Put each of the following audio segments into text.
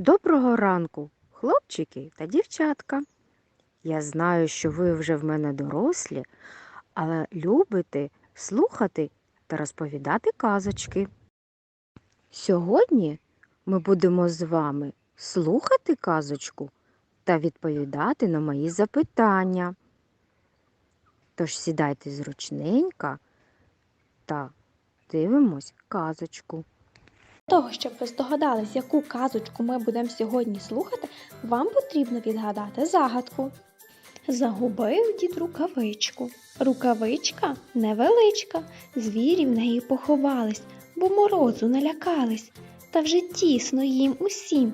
Доброго ранку, хлопчики та дівчатка. Я знаю, що ви вже в мене дорослі, але любите слухати та розповідати казочки. Сьогодні ми будемо з вами слухати казочку та відповідати на мої запитання. Тож сідайте зручненько та дивимось казочку. Того, щоб ви здогадались, яку казочку ми будемо сьогодні слухати, вам потрібно відгадати загадку. Загубив дід рукавичку. Рукавичка невеличка, звірі в неї поховались, бо морозу налякались, та вже тісно їм усім.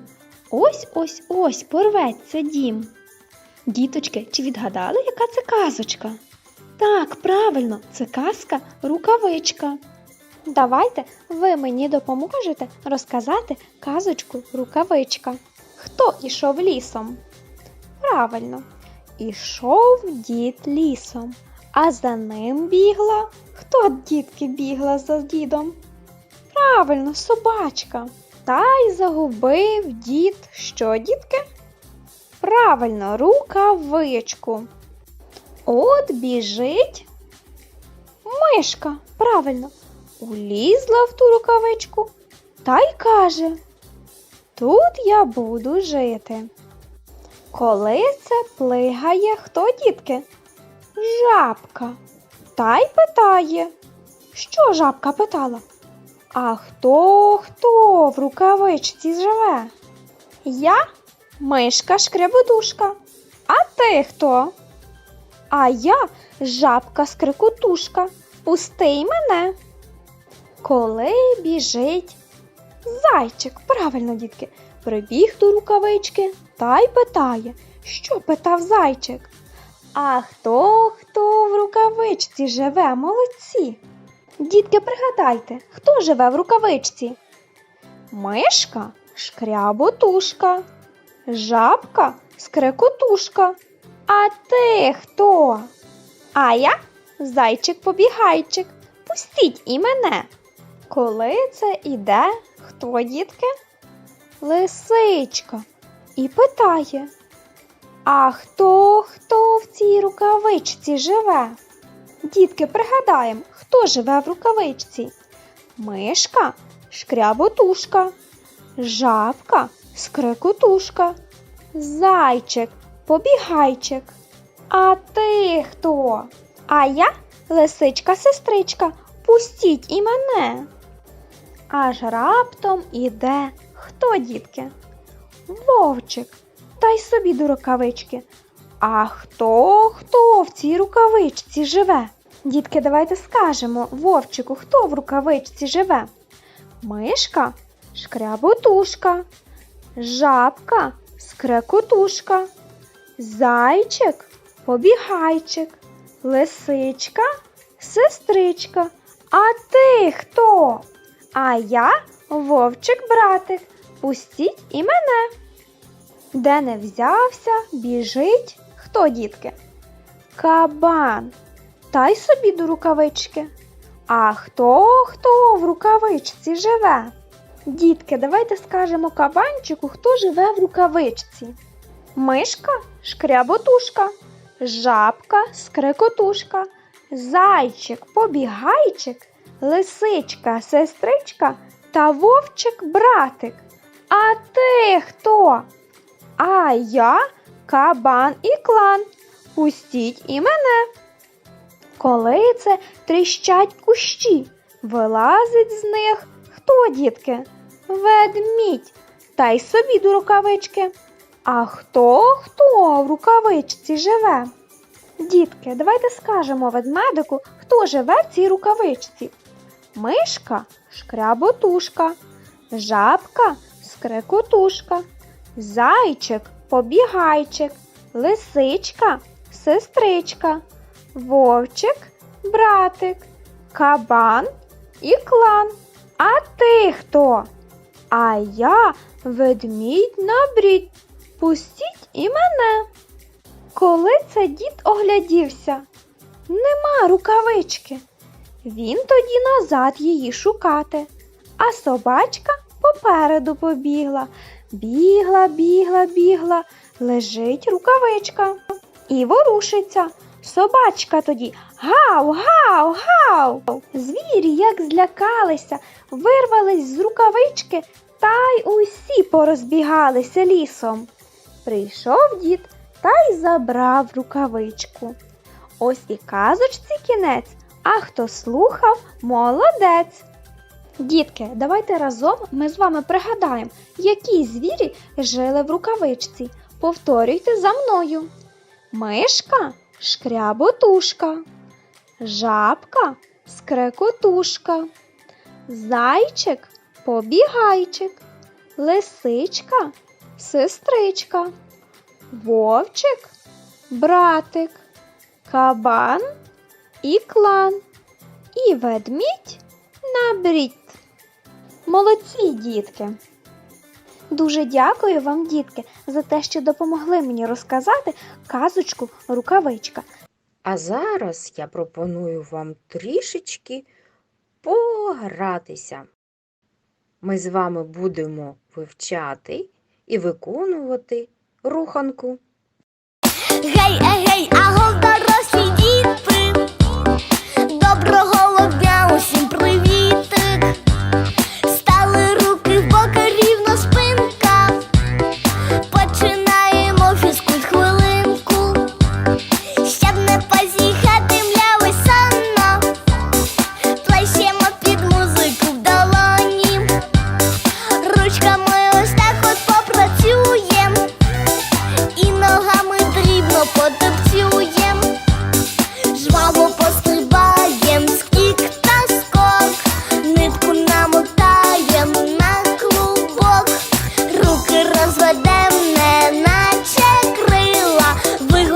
Ось ось ось порветься дім. Діточки, чи відгадали, яка це казочка? Так, правильно, це казка рукавичка. Давайте ви мені допоможете розказати казочку рукавичка. Хто ішов лісом? Правильно, ішов дід лісом, а за ним бігла. Хто дітки бігла за дідом? Правильно, собачка. Та й загубив дід що, дітки? Правильно, рукавичку. От біжить мишка. Правильно, улізла в ту рукавичку та й каже: Тут я буду жити. Коли це плигає хто, дітки? Жабка. Та й питає. Що жабка питала? А хто хто в рукавичці живе? Я мишка шкребодушка. А ти хто? А я жабка скрикотушка. Пусти мене. Коли біжить зайчик, правильно, дітки, прибіг до рукавички та й питає, що питав зайчик. А хто хто в рукавичці живе, молодці? Дітки, пригадайте, хто живе в рукавичці? Мишка шкряботушка, жабка скрекотушка. А ти хто? А я зайчик-побігайчик. Пустіть і мене. Коли це іде, хто, дітки? Лисичка. І питає. А хто хто в цій рукавичці живе? Дітки, пригадаємо, хто живе в рукавичці? Мишка, шкряботушка, жабка, скрекотушка, зайчик, побігайчик. А ти хто? А я лисичка-сестричка, пустіть і мене. Аж раптом іде хто, дітки? Вовчик, та й собі до рукавички. А хто хто в цій рукавичці живе? Дітки, давайте скажемо вовчику, хто в рукавичці живе? Мишка, шкряботушка, жабка, скрекотушка, зайчик, побігайчик, лисичка, сестричка. А ти хто? А я вовчик братик. Пустіть і мене. Де не взявся, біжить хто, дітки? Кабан. Та й собі до рукавички. А хто хто в рукавичці живе? Дітки, давайте скажемо кабанчику, хто живе в рукавичці. Мишка шкряботушка, жабка скрекотушка, зайчик побігайчик, лисичка сестричка та вовчик братик. А ти хто? А я кабан і клан. Пустіть і мене. Коли це тріщать кущі, вилазить з них хто, дітки? Ведмідь. Та й собі до рукавички. А хто хто в рукавичці живе? Дітки, давайте скажемо ведмедику, хто живе в цій рукавичці. Мишка шкряботушка, жабка скрекотушка, зайчик побігайчик, лисичка сестричка, вовчик братик, кабан і клан. А ти хто? А я ведмідь на брід. Пустіть і мене. Коли це дід оглядівся, нема рукавички. Він тоді назад її шукати. А собачка попереду побігла. Бігла, бігла, бігла, лежить рукавичка і ворушиться. Собачка тоді гав, гав, гав. Звірі, як злякалися, вирвались з рукавички та й усі порозбігалися лісом. Прийшов дід та й забрав рукавичку. Ось і казочці кінець. А хто слухав, молодець! Дітки, давайте разом ми з вами пригадаємо, які звірі жили в рукавичці. Повторюйте за мною. Мишка шкряботушка, жабка скрекотушка, зайчик побігайчик, лисичка сестричка, вовчик братик, кабан і клан, і ведмідь на брід. Молодці, дітки! Дуже дякую вам, дітки, за те, що допомогли мені розказати казочку рукавичка. А зараз я пропоную вам трішечки погратися. Ми з вами будемо вивчати і виконувати руханку. Гей, е, гей, агол, дорога!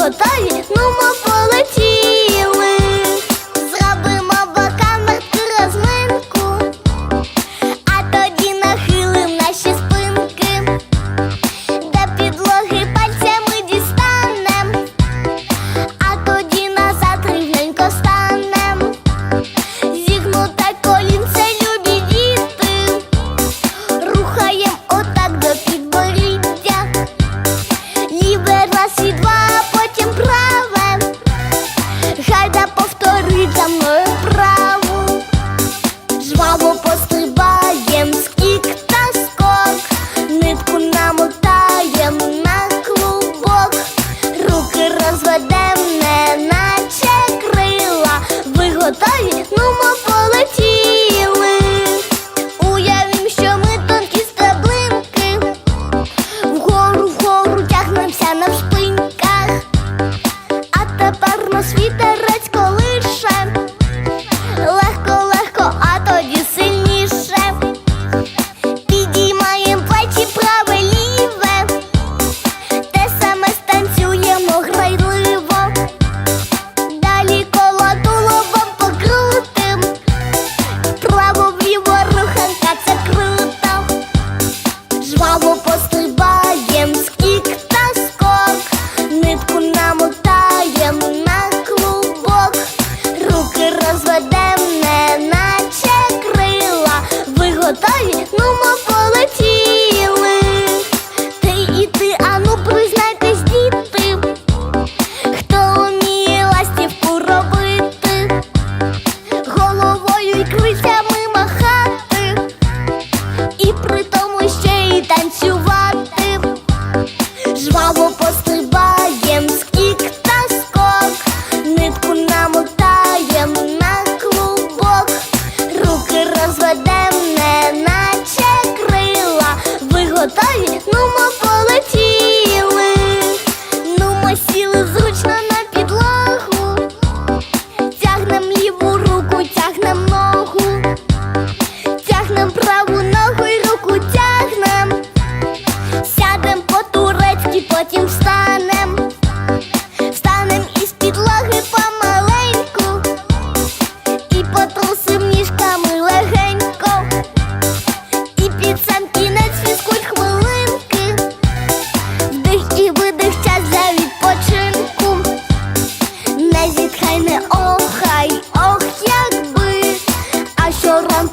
我再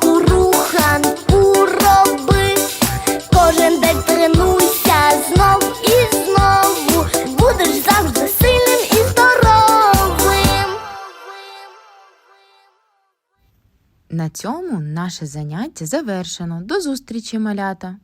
рухан уроби, кожен день тренуйся знов і знову. Будеш завжди сильним і здоровим. На цьому наше заняття завершено. До зустрічі, малята!